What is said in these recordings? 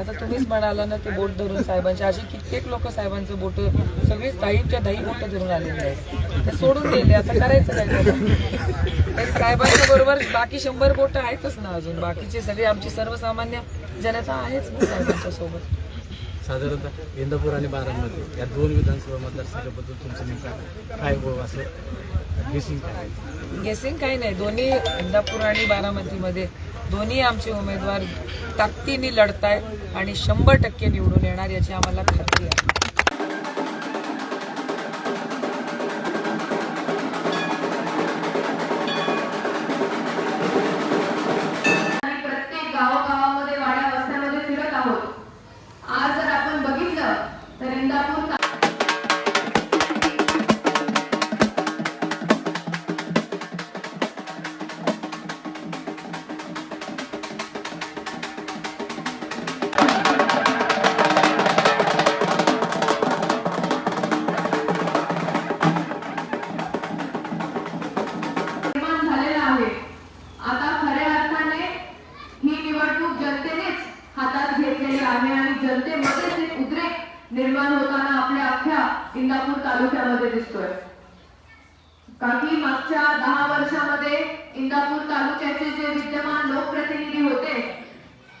आता तुम्हीच म्हणाला ना ते बोट धरून साहेबांचे. असे कित्येक लोक साहेबांचं बोट सगळीच दहीच्या दही बोट धरून आलेले आहेत. ते सोडून गेले आता करायचं काय तर साहेबांच्या बरोबर बाकी शंभर बोट आहेतच ना अजून. बाकीचे सगळे आमची सर्वसामान्य जनता आहेच ना साहेबांच्या सोबत. साधारणतः इंदापूर आणि बारामती या दोन विधानसभा मतदारसंघाबद्दल तुमचं नेमकं काय हो असं गेसिंग काही नाही. दोन्ही इंदापूर आणि बारामतीमध्ये दोन्ही आमचे उमेदवार ताकदीने लढतायत आणि शंभर टक्के निवडून येणार याची आम्हाला खात्री आहे. आज जर आपण बघितलं तर इंदापूर आहे आणि जनतेमध्येच एक उद्रेक निर्माण होताना आपल्या अख्ख्या इंदापूर तालुक्यामध्ये दिसतोय. काही मागच्या दहा वर्षामध्ये इंदापूर तालुक्याचे जे विद्यमान लोकप्रतिनिधी होते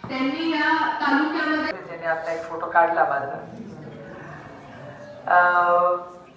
त्यांनी या तालुक्यामध्ये आता एक फोटो काढला माझा. अं,